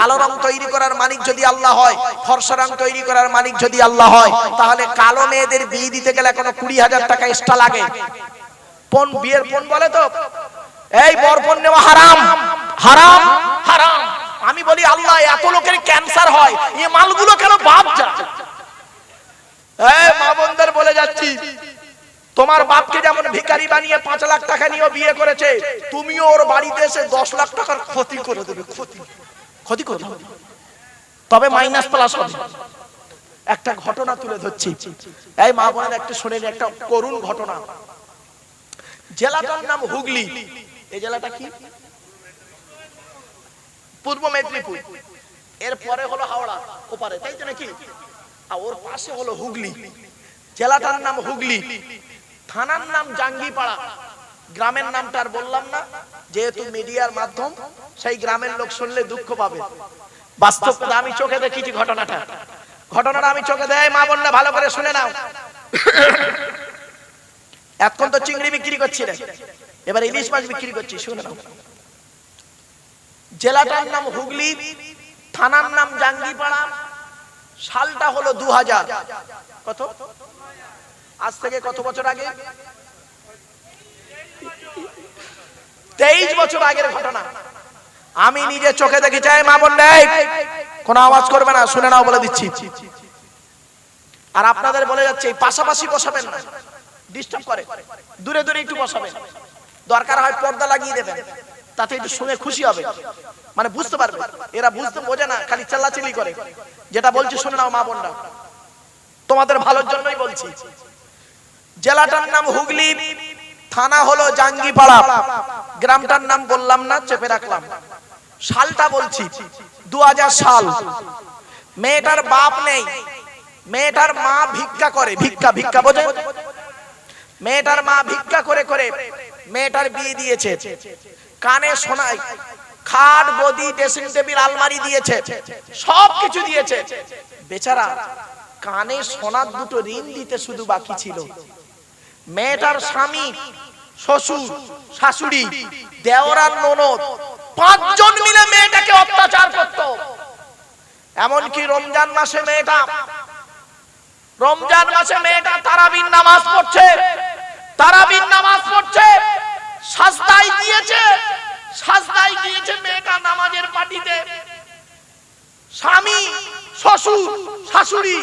কালো রং তৈরি করার মালিক যদি আল্লাহ হয়, ফর্সা রং তৈরি করার মালিক যদি আল্লাহ হয়, তাহলে কালো মেয়েদের বিয়ে দিতে গেলে এখনও কুড়ি হাজার টাকা এক্সট্রা লাগে। পণ, বিয়ের পণ বলে তো? এই বরপণ নেওয়া হারাম। হারাম? হারাম। আমি বলি, আল্লাহ, এত লোকের ক্যান্সার হয় এই মালগুলো কেন বাদ যায় মা বোনদের বলে যাচ্ছি, তোমার বাপকে যেমন ভিখারি বানিয়ে পাঁচ লাখ টাকা নিয়ে বিয়ে করেছে, তুমিও ওর বাড়িতে এসে দশ লাখ টাকার ক্ষতি করে দেবে, ক্ষতি। ক্ষতি করে। দেবে তবে মাইনাস প্লাস হবে। একটা ঘটনা তুলে ধরছি। এই মা বোনের একটু শুনে নি, একটা করুণ ঘটনা। জেলাটার নাম হুগলি। এই জেলাটা কি? পূর্ব মেদিনীপুর। এর পরে হলো হাওড়া ওপারে। তাই তো নাকি? আর ওর পাশে হলো হুগলি। জেলাটার নাম হুগলি। থানার নাম জাঙ্গিপাড়া। গ্রামের নামটা আর বললাম না, যেহেতু মিডিয়ার মাধ্যম, সেই গ্রামের লোক শুনলে দুঃখ পাবে। বাস্তব আমি চোখে দেখেছি ঘটনাটা। ঘটনাটা আমি চোখে দেয় মা বোনরা ভালো করে শুনে নাও। এখন তো চিংড়ি বিক্রি করছি রে। এবার ইলিশ মাছ বিক্রি করছি, শুনে নাও। জেলাটার নাম হুগলি, থানার নাম জাঙ্গিপাড়া। সালটা হলো দু হাজার কত? আজ থেকে কত বছর আগে? তেইশ বছর আগের ঘটনা। আমি নিজে চোখে দেখি চাই মা বোন কোন আওয়াজ করবে না শুনে নাও বলে দিচ্ছি। আর আপনাদের বলে যাচ্ছে এই পাশাপাশি বসাবেন না ডিস্টার্ব করে। দূরে দূরে একটু বসাবেন। দরকার হয় পর্দা লাগিয়ে দেবেন তাতে একটু শুনে খুশি হবে। মানে বুঝতে পারবে এরা বুঝতে বোঝে না খালি চাল্লাচিল্লি করে। যেটা বলছি শুনে নাও মা বোনরা। তোমাদের ভালোর জন্যই বলছি। জেলাটার নাম হুগলি থানা হলো জাঙ্গিপাড়া। গ্রামটার নাম বললাম না, চেপে রাখলাম। সালটা বলছি দু হাজার সাল। মেয়েটার বাপ নেই। মেয়েটার মা ভিক্ষা করে, ভিক্ষা ভিক্ষা বোঝে মেয়েটার মা ভিক্ষা করে করে মেয়েটার বিয়ে দিয়েছে। কানে শোনায় খাট, গদি, ড্রেসিং টেবিল, আলমারি দিয়েছে। সব কিছু দিয়েছে। বেচারা কানে সোনার দুটো ঋণ দিতে শুধু বাকি ছিল। মেয়েটার স্বামী, শ্বশুর, শাশুড়ি দেওরার ননদ, পাঁচজন মিলে মেয়েটাকে অত্যাচার করত। এমনকি রমজান মাসে মেয়েটা, রমজান মাসে মেয়েটা তারাবিন নামাজ পড়ছে তারাবিন নামাজ পড়ছে সাজদাই দিয়েছে সাজদাই দিয়েছে মেয়েটা নামাজের পাটিতে। স্বামী, শ্বশুর, শাশুড়ি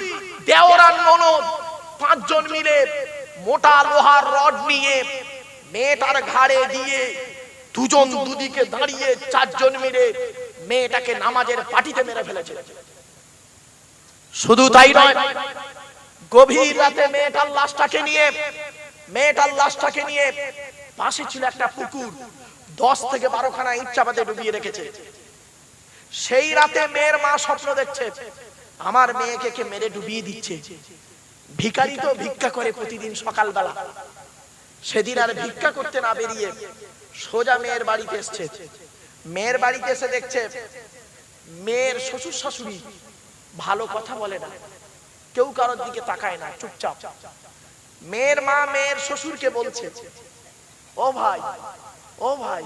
দেওরান ননদ, পাঁচজন মিলে মোটা লোহার রড নিয়ে মেয়েটার ঘাড়ে দিয়ে দুজন দুদিকে দাঁড়িয়ে চারজন মিলে মেয়েটাকে নামাজের পাটিতে মেরে ফেলেছে। শুধু তাই নয়, গভীর রাতে মেয়েটার লাশটাকে নিয়ে, মেয়েটার লাশটাকে নিয়ে পাশে ছিল একটা পুকুর, দশ থেকে বারো খানা ইট চাপাতে ডুবিয়ে রেখেছে। সেই রাতে মেয়ের মা স্বপ্ন দেখছে, আমার মেয়েকে কে মেরে ডুবিয়ে দিচ্ছে। ভিখারি তো ভিক্ষা করে প্রতিদিন সকালবেলা। সেদিন আর ভিক্ষা করতে না বেরিয়ে সোজা মেয়ের বাড়িতে এসছে। মেয়ের বাড়িতে এসে দেখছে মেয়ের শ্বশুর শাশুড়ি ভালো কথা বলে না। কেউ কারোর দিকে তাকায় না, চুপচাপ। মেয়ের মা মেয়ের শ্বশুরকে বলছে, ও ভাই ও ভাই,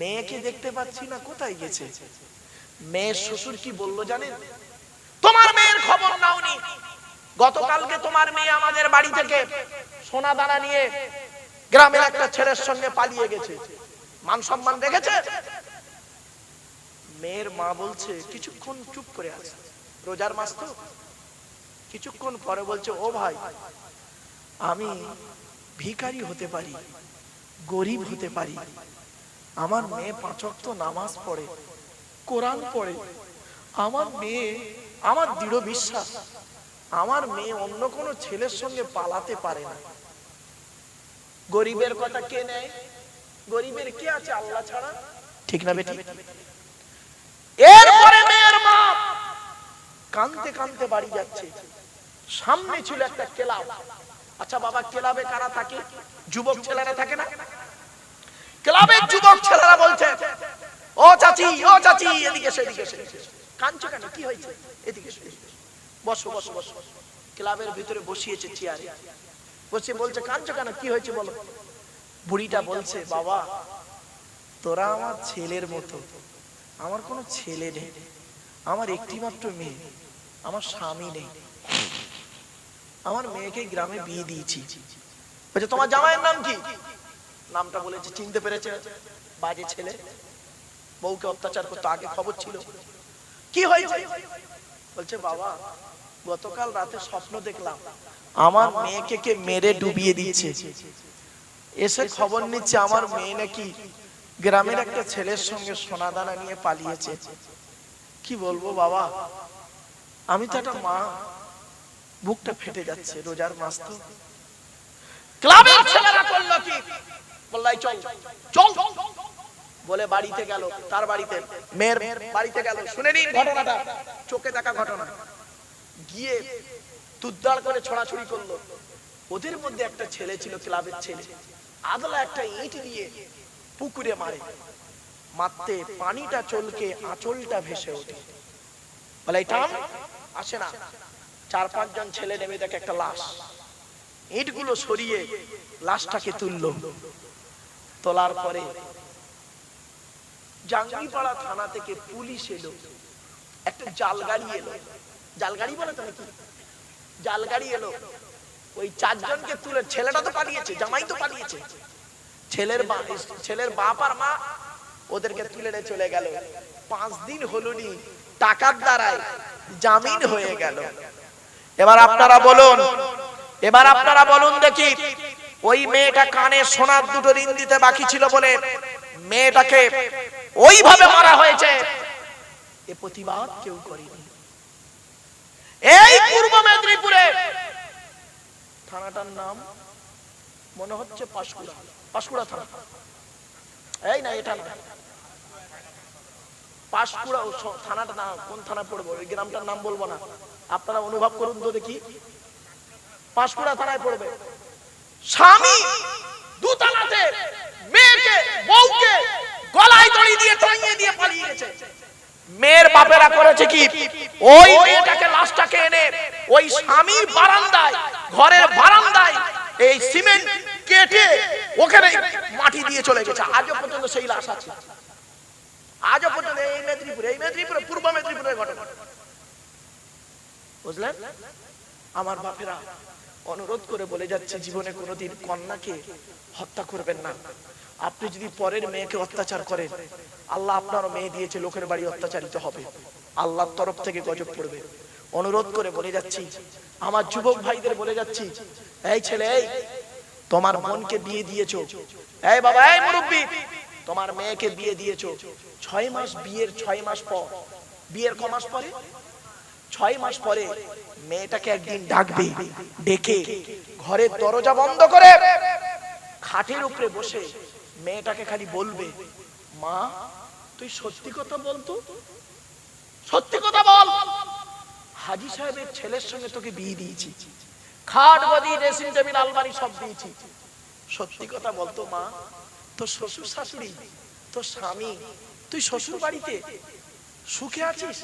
মেয়েকে দেখতে পাচ্ছি না, কোথায় গেছে? মেয়ের শ্বশুর কি বলল জানেন? তোমার মেয়ের খবর নাওনি। গতকালকে তোমার মেয়ে আমাদের বাড়ি থেকে সোনা দানা নিয়ে গ্রামের একটা ছেলের সঙ্গে পালিয়ে গেছে। মান সম্মান রেখেছে? মেয়ের মা বলছে, কিছুক্ষণ চুপ করে আছে। রোজার মাস তো? কিছুক্ষণ পরে বলছে, ও ভাই, আমি ভিখারি হতে পারি, গরিব হতে পারি। আমার মেয়ে পাঁচক তো নামাজ পড়ে, কোরআন পড়ে। আমার মেয়ে, আমার দৃঢ় বিশ্বাস আমার মেয়ে অন্য কোনো ছেলের সঙ্গে পালাতে পারে না। গরিবের কথা কে নেয়? গরিবের কে আছে আল্লাহ ছাড়া? ঠিক না বেটি এরপরে মেয়ের মা কানতে কানতে বাড়ি যাচ্ছে। সামনে ছিল একটা ক্লাব। আচ্ছা বাবা ক্লাবে কারা থাকে? যুবক ছেলেরা থাকে না? ক্লাবের যুবক ছেলেরা বলছে ও চাচি ও চাচি এদিকে এসো, এদিকে এসো, এদিকে কেন? কি হয়েছে? এদিকে এসো। বসো বসো বসো। ক্লাবের ভিতরে বসিয়েছে চেয়ারে। বসে বলছে, কাঁদছো কেন? কি হয়েছে বলো? বুড়িটা বলছে, বাবা, তোরা আমার ছেলের মতো। আমার কোনো ছেলে নেই। আমার একটি মাত্র মেয়ে। আমার স্বামী নেই। আমার মেয়েকে গ্রামে বিয়ে দিয়েছি। বলছে, তোমার জামাইয়ের নাম কি? নামটা বলেছে, চিনতে পেরেছে? বাজে ছেলে। বউকে অত্যাচার করতো, আগে খবর ছিল। কি হয়েছে? বলছে, বাবা গতকাল রাতে স্বপ্ন দেখলাম আমার মেয়েকে কে মেরে ডুবিয়ে দিচ্ছে এসে খবর নিচ্ছে আমার মেয়ে নাকি গ্রামের একটা ছেলের সঙ্গে সোনাদানা নিয়ে পালিয়েছে। কি বলব বাবা? আমি তো একটা মা বুকটা ফেটে যাচ্ছে রোজার মাস তো। ক্লাবের ছেলেরা করল কি? বললাই চল চল। বলে বাড়িতে গেল তার বাড়িতে। মেয়ের বাড়িতে গেল। শুনে নিন ঘটনাটা। চোখে দেখা ঘটনা। গিয়ে তুদ্দার করে ছড়াছড়ি করল। ওদের মধ্যে একটা ছেলে ছিল ক্লাবের ছেলে। আদলা একটা ইট দিয়ে পুকুরে মারে। মারতে পানিটা চলকে আঁচলটা ভেসে ওঠে। বলে, এই টান আসে না। চার পাঁচজন ছেলে নেমে দেখে একটা লাশ। ইটগুলো সরিয়ে লাশটাকে তুলল। তোলার পরে জাঙ্গিপাড়া থানা থেকে পুলিশ এলো। একটা জাল গাড়ি এলো। জামিন হয়ে গেল। এবার আপনারা বলুন, এবার আপনারা বলুন দেখি, ওই মেয়েটা কানে সোনার দুটো ঋণ দিতে বাকি ছিল বলে মেয়েটাকে ওইভাবে মারা হয়েছে। এ প্রতিবাদ কেউ করেনি। এই পূর্ব মেদিনীপুরে। থানাটার নাম মনে হচ্ছে পাঁশকুড়া পাঁশকুড়া থানা। এই না, এটা না। পাঁশকুড়া থানাটা না, কোন থানা পড়ব? ওই গ্রামটার নাম বলব না। আপনারা অনুভব করুন তো দেখি। পাঁশকুড়া থানায় পড়বে। স্বামী দুতলাতে মেয়েকে, বউকে গলায় দড়ি দিয়ে টাঙিয়ে দিয়ে পালিয়ে গেছে। মেয়ের বাপেরা করেছে কি? ওই মেয়েটাকে লাশটাকে এনে ওই স্বামীর বারান্দায়, ঘরের বারান্দায় এই সিমেন্ট কেটে ওখানে মাটি দিয়ে চলে গেছে। আজও পর্যন্ত সেই লাশ আছে। আজও পর্যন্ত এই মেদিনীপুরে এই মেদিনীপুরে, পূর্ব মেদিনীপুরের ঘটনা। বুঝলেন? আমার বাপেরা অনুরোধ করে বলে যাচ্ছে, জীবনে কোনোদিন কন্যাকে হত্যা করবেন না। আপনি যদি পরের মেয়েকে অত্যাচার করেন, আল্লাহ আপনারও মেয়ে দিয়েছে, লোকের বাড়ি অত্যাচারিত হবে। আল্লাহর তরফ থেকে গজব পড়বে। অনুরোধ করে বলে যাচ্ছি, আমার যুবক ভাইদের বলে যাচ্ছি, এই ছেলে, এই, তোমার বোনকে বিয়ে দিয়েছ। এই বাবা, এই মুরব্বী, তোমার মেয়েকে বিয়ে দিয়েছ। ছয় মাস বিয়ের, ছয় মাস পর, বিয়ের ক মাস পরে? ছয় মাস পরে মেয়েটাকে একদিন ডাকবে, ডেকে ঘরের দরজা বন্ধ করে খাটের উপরে বসে মেয়েটাকে খালি বলবে, মা, তুই সত্যি কথা বলতো সত্যি কথা বল। হাজি সাহেবের ছেলের সঙ্গে তোকে বিয়ে দিয়েছি। খাট গদি ড্রেসিং টেবিল আলমারি সব দিয়েছি। সত্যি কথা বলতো মা, তোর শ্বশুর শাশুড়ি, তোর স্বামী, তুই শ্বশুর বাড়িতে সুখে আছিস?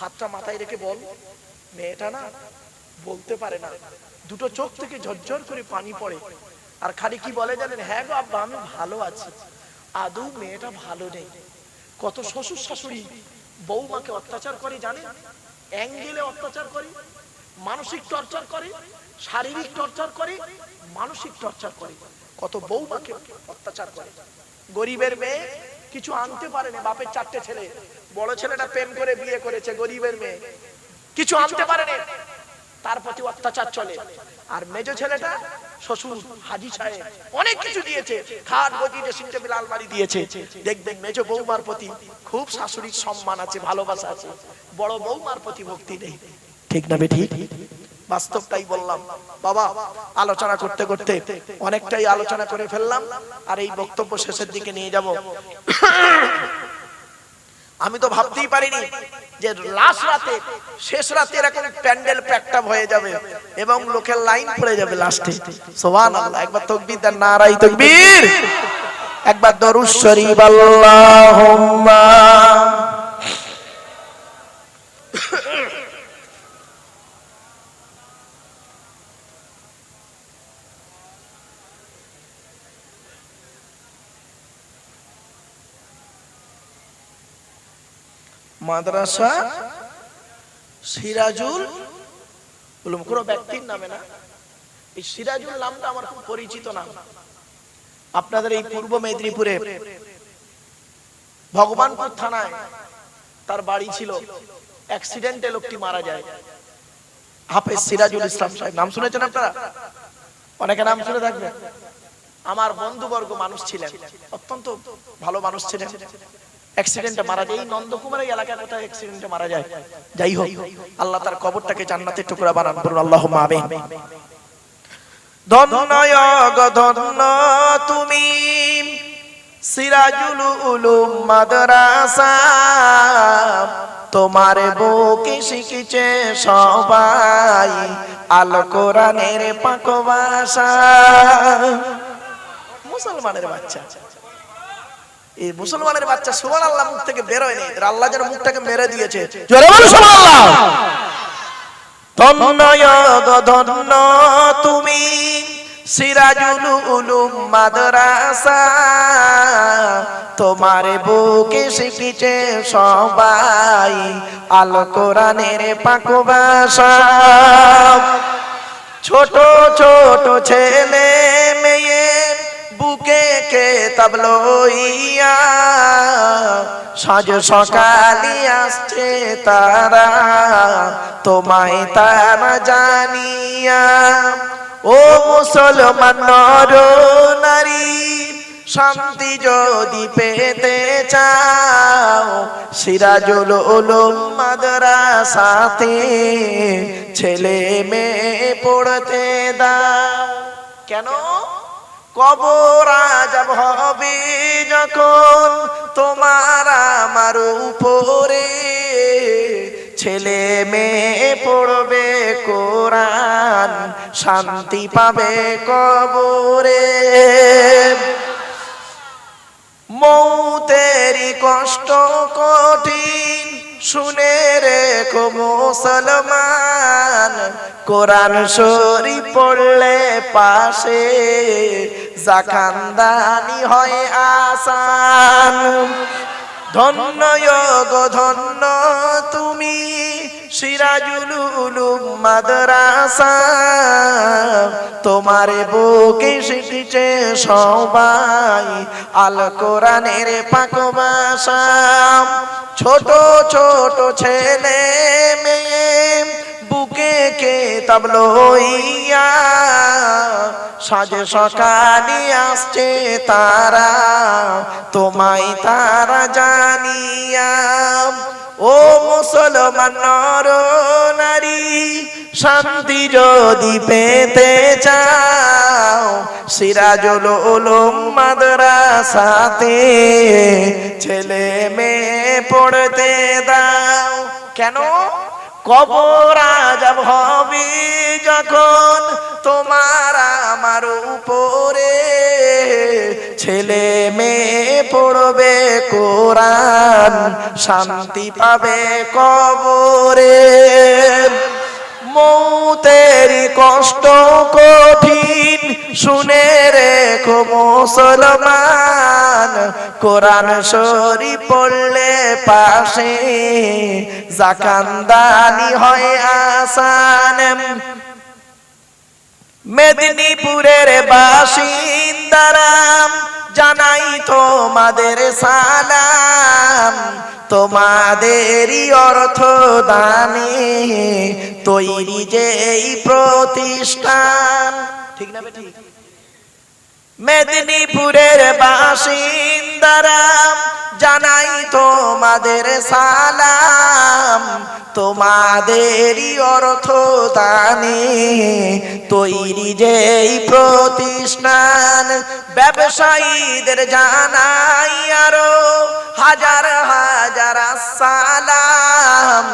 হাতটা মাথায় রেখে বল। মেয়েটা না বলতে পারে না। দুটো চোখ থেকে ঝরঝর করে পানি পড়ে। আর খালি কি বলে জানেন? হ্যাঁ গো আব্বা, আমি ভালো আছি। আদৌ মেয়েটা ভালো নেই। কত শ্বশুর শাশুড়ি বৌমাকে অত্যাচার করে জানেন? অ্যাঙ্গেলে অত্যাচার করে, মানসিক টর্চার করে, শারীরিক টর্চার করে, মানসিক টর্চার করে। কত বৌমাকে অত্যাচার করে। গরিবের মেয়ে কিছু আনতে পারে না বাপের চারটে ছেলে। বড় ছেলেটা প্রেম করে বিয়ে করেছে, গরিবের মেয়ে। কিছু আনতে পারে না তার প্রতি অত্যাচার চলে। আর মেজ ছেলেটা শ্বশুর হাজি সাহেব অনেক কিছু দিয়েছে। খাট গদি ড্রেসিং টেবিল আলমারি দিয়েছে। দেখবেন মেজ বৌমার প্রতি খুব শাশুড়ির সম্মান আছে, ভালোবাসা আছে। বড় বৌমার প্রতি ভক্তি নেই। ঠিক না ঠিক বাস্তবটাই বললাম। বাবা, আলোচনা করতে করতে অনেকটাই আলোচনা করে ফেললাম। আর এই বক্তব্য শেষের দিকে নিয়ে যাব। আমি তো ভাবতেই পারিনি যে লাস্ট রাতে, শেষ রাতে এরকম প্যান্ডেল প্যাকটাপ হয়ে যাবে এবং লোকের লাইন পড়ে যাবে লাস্টে সোহান আল্লাহ একবার তকবির দেন নারাই তকবীর। একবার দরুদ শরীফ, আল্লাহুম্মা। মাদ্রাসা, সিরাজুল উলুম। কোনো ব্যক্তির নামে না। এই সিরাজুল নামটা আমার খুব পরিচিত নাম। আপনাদের এই পূর্ব মেদিনীপুরে ভগবানপুর থানায় তার বাড়ি ছিল। অ্যাক্সিডেন্টে লোকটি মারা যায়। হাফেজ সিরাজুল ইসলাম সাহেব। নাম শুনেছেন আপনারা? অনেকে নাম শুনে থাকবেন আমার বন্ধুবর্গ মানুষ ছিলেন। অত্যন্ত ভালো মানুষ ছিলেন। অ্যাক্সিডেন্টে মারা যায়, এই নন্দকুমার এলাকায় কোথায় অ্যাক্সিডেন্টে মারা যায়? যাই হোক, আল্লাহ তার কবরটাকে জান্নাতের টুকরা বানান বলুন আল্লাহ আমিন। ধন্য গো ধন্য তুমি, সিরাজুল উলুম মাদ্রাসা, তোমার বুকে শিখেছে সবাই আল কোরআনের পাক ভাষা। মুসলমানের বাচ্চা। এই মুসলমানের বাচ্চা সুবহান আল্লাহ মুখ থেকে বেরোয়নি আল্লাহ যেন মুখটাকে মেরে দিয়েছে। জোরে বলো সুবহানাল্লাহ। ধন্য তুমি সিরাজুল উলুম মাদ্রাসা। তোমার বুকে শিখেছে সবাই আল কোরআনের পাক ভাষা। ছোট ছোট ছেলে কে লইয়া। সাজ সকালে আসছে তারা, তোমায় তারা জানিয়া। ও মুসলমান নর নারী, শান্তি যদি পেতে চাও, সিরাজুল উলুম মাদ্রাসাতে ছেলে মেয়ে পড়তে দাও। কেন? কবর আজাব হবে যখন তোমার আমার উপরে ছেলে মেয়ে পড়বে কোরআন, শান্তি পাবে কবরে। মৌতেরি কষ্ট কঠিন। শুনে রেখো মুসলমান। কোরআন শরী পড়লে পাশে জাকান্দানি হয় আসান। ধন্য গো ধন্য তুমি, সিরাজুল উলুম মাদ্রাসা। তোমার বুকে শিখেছে সবাই আল কোরআনের পাক ভাষা। ছোট ছোট ছেলে মেয়ে, বুকে কে লইয়া সাজে সকালে আসছে তারা, তোমায় তারা জানিয়া। ও মুসলমান নর নারী, শান্তি যদি পেতে চাও, সিরাজুল উলুম মাদ্রাসাতে ছেলে মেয়ে পড়তে দাও। কেন? কবর আজব হবে যখন তোমার আমার উপরে। ছেলে মেয়ে পড়বে, কোরআন শান্তি পাবে কবরে। মৌতের কষ্ট কঠিন। শুনে রেখো মুসলমান, কোরআন শরী পড়লে পাশে জাকান্দানি হয় আসান। মেদিনীপুরের বাসিন্দারাম জানাই তোমাদের সালাম। তোমাদেরই অর্থ দানে তৈরি যে এই প্রতিষ্ঠান। ঠিক না ঠিক মেদিনীপুরের বাসিন্দারাম জানাই তোমাদের সালাম। তোমাদেরই অর্থ দানে তৈরি যেই প্রতিষ্ঠান, ব্যবসায়ীদের জানাই আরও হাজার হাজার সালাম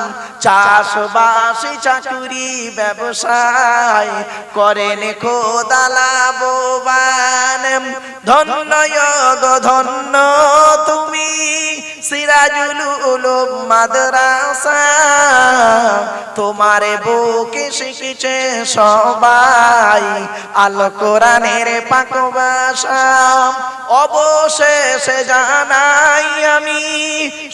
চাষবাসী, চাকুরি, ব্যবসায় করেন খোদা লাভবান। ধন্য ধন্য তুমি সিরাজুল মাদ্রাসা। তোমারে বুকে শিখেছে সবাই আল কোরআনের পাক ভাষা অবশেষে জানাই আমি,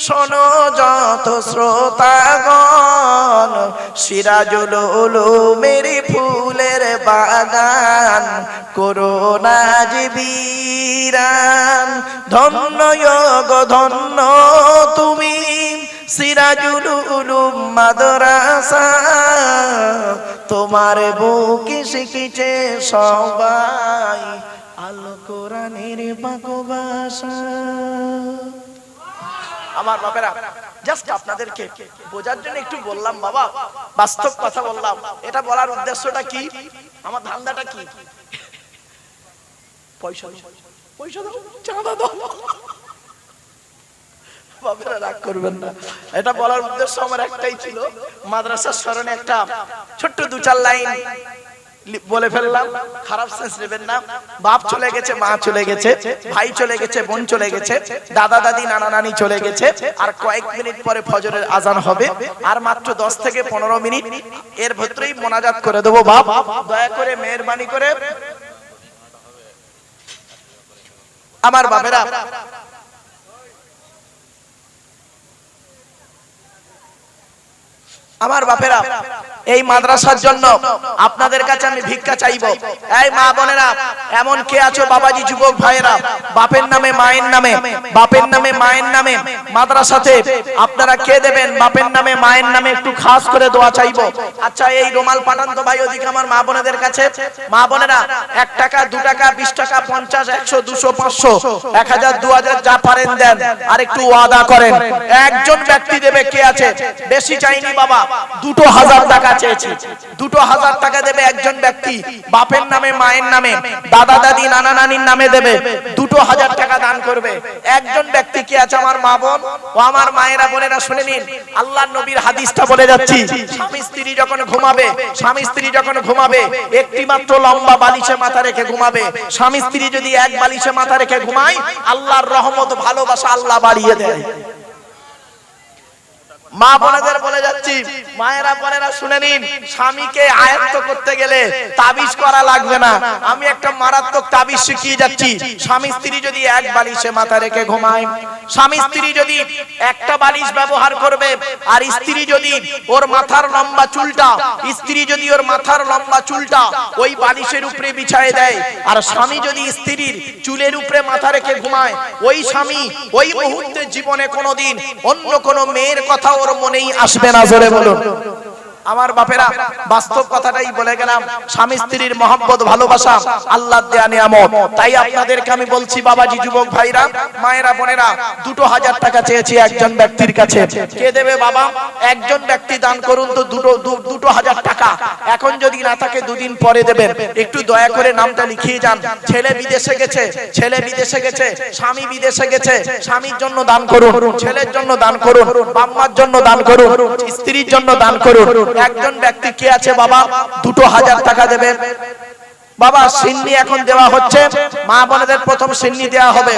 শোনো যত শ্রোতাগণ, সিরাজুল উলুমের ফুলের বাগান করোনা জীবিরান ধন্য গো ধন্য তুমি। সিরাজুল উলুম মাদ্রাসা, তোমার বুকে শিখেছে সবাই আলো কোরআনের আমার বাপেরা জাস্ট আপনাদেরকে বোঝার জন্য একটু বললাম বাবা, বাস্তব কথা বললাম। এটা বলার উদ্দেশ্যটা কি? আমার ধান্দাটা কি? পয়সা পয়সা চাঁদা দাও। উদ্দেশ্য আমার একটাই ছিল, মাদ্রাসার স্মরণে একটা ছোট্ট দু চার লাইন বলে ফেললাম বাপ চলে গেছে, মা চলে গেছে, ভাই চলে গেছে, বোন চলে গেছে, দাদা, দাদি, নানা, নানি চলে গেছে, আর কয়েক মিনিট পরে ফজরের আজান হবে, আর মাত্র দশ থেকে পনেরো মিনিট এর ভেতরেই মোনাজাত করে দেবো বাপ। দয়া করে মেহরবানি করে। আমার বাপেরা আমার বাপেরা, এই মাদ্রাসার জন্য আপনাদের কাছে আমি ভিক্ষা চাইব। এই মা বোনেরা, এমন কে আছো বাবাজি, যুবক ভাইয়েরা? বাপের নামে, মায়ের নামে, বাপের নামে, মায়ের নামে মাদ্রাসাতে আপনারা কে দেবেন? বাপের নামে, মায়ের নামে একটু খাস করে দোয়া চাইব। আচ্ছা এই রোমাল পাঠান তো ভাই, ওদিকে আমার মা বোনেদের কাছে। মা বোনেরা, এক টাকা, দু টাকা, বিশ টাকা, পঞ্চাশ, একশো, দুশো, পাঁচশো, এক হাজার, দু হাজার যা পারেন দেন। আর একটু ওয়াদা করেন। একজন ব্যক্তি দেবে কে আছে? বেশি চাইনি বাবা। দুটো হাজার টাকা চেয়েছি। দুটো হাজার টাকা দেবে একজন ব্যক্তি, বাপের নামে, মায়ের নামে, দাদা, দাদি, নানা, নানির নামে দেবে। দুটো হাজার টাকা দান করবে। একজন ব্যক্তি কে আছে আমার মা বোন? ও আমার মায়েরা, বোনেরা, শুনে নিন। আল্লাহ নবীর হাদিসটা বলে যাচ্ছি। স্বামী, স্ত্রী যখন ঘুমাবে, স্বামী, স্ত্রী যখন ঘুমাবে, একটি মাত্র লম্বা বালিশে মাথা রেখে ঘুমাবে। স্বামী, স্ত্রী যদি এক বালিশে মাথা রেখে ঘুমায়, আল্লাহর রহমত, ভালোবাসা আল্লাহ বাড়িয়ে দেয়। মা বোনেদের বলে যাচ্ছি, মায়েরা, বোনেরা, শুনে নিন, স্বামীকে আয়ত্ত করতে গেলে তাবিজ করা লাগবে না। আমি একটা মারাত্মক তাবিজ শিখিয়ে যাচ্ছি। স্বামী স্ত্রী যদি এক বালিশে মাথা রেখে ঘুমায়, স্বামী স্ত্রী যদি একটা বালিশ ব্যবহার করবে, আর স্ত্রী যদি ওর মাথার লম্বা চুলটা, স্ত্রী যদি ওর মাথার লম্বা চুলটা ওই বালিশের উপরে বিছায় দেয়, আর স্বামী যদি স্ত্রীর চুলের উপরে মাথা রেখে ঘুমায়, ওই স্বামী ওই মুহূর্তে জীবনে কোনোদিন অন্য কোনো মেয়ের কথা ওর মনেই আসবে না জোরে বলুন। আমার বাপেরা, বাস্তব কথাটাই বলে গেলাম, স্বামী স্ত্রীর মহব্বত, ভালোবাসা আল্লাহ তাই আপনাদেরকে আমি বলছি, বাবাজি, যুবক ভাইরা, মায়েরা, বোনেরা, দুটো হাজার টাকা চেয়েছি একজন ব্যক্তির কাছে। কে দেবে বাবা? একজন ব্যক্তি দান করুন তো দুটো দুটো হাজার টাকা। এখন যদি না থাকে, দুদিন পরে দেবেন। একটু দয়া করে নামটা লিখিয়ে যান। ছেলে বিদেশে গেছে, ছেলে বিদেশে গেছে, স্বামী বিদেশে গেছে, স্বামীর জন্য দান করুন, ছেলের জন্য দান করুন বাম্মার জন্য দান করুন, স্ত্রীর জন্য দান করুন। একজন ব্যক্তি কে আছে বাবা? দুটো হাজার টাকা দেবে। বাবা, সিন্নি এখন দেওয়া হচ্ছে। মা বোনেদের প্রথম সিন্নি দেওয়া হবে।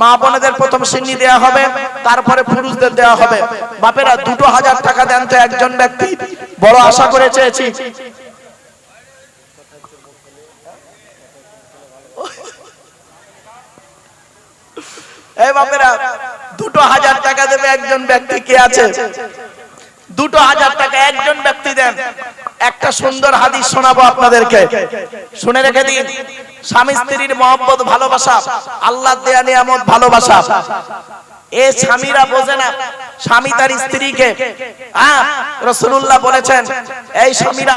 মা বোনেদের প্রথম সিন্নি দেওয়া হবে। তারপরে পুরুষদের দেওয়া হবে। বাপেরা, দুটো হাজার টাকা দেন তো একজন ব্যক্তি। বড় আশা করে চেয়েছি। এই বাপেরা, দুটো হাজার টাকা দেবে একজন ব্যক্তি কে আছে? দুটো হাজার টাকা একজন ব্যক্তি দেন। একটা সুন্দর হাদিস শোনাবো আপনাদেরকে। শুনে রেখে দিন। স্বামী স্ত্রীর মহব্বত, ভালোবাসা আল্লাহ দেয়া নিয়ামত, ভালোবাসা। এ স্বামীরা বোঝে না, স্বামী তার স্ত্রীকে। হ্যাঁ রসুল্লাহ বলেছেন, এই স্বামীরা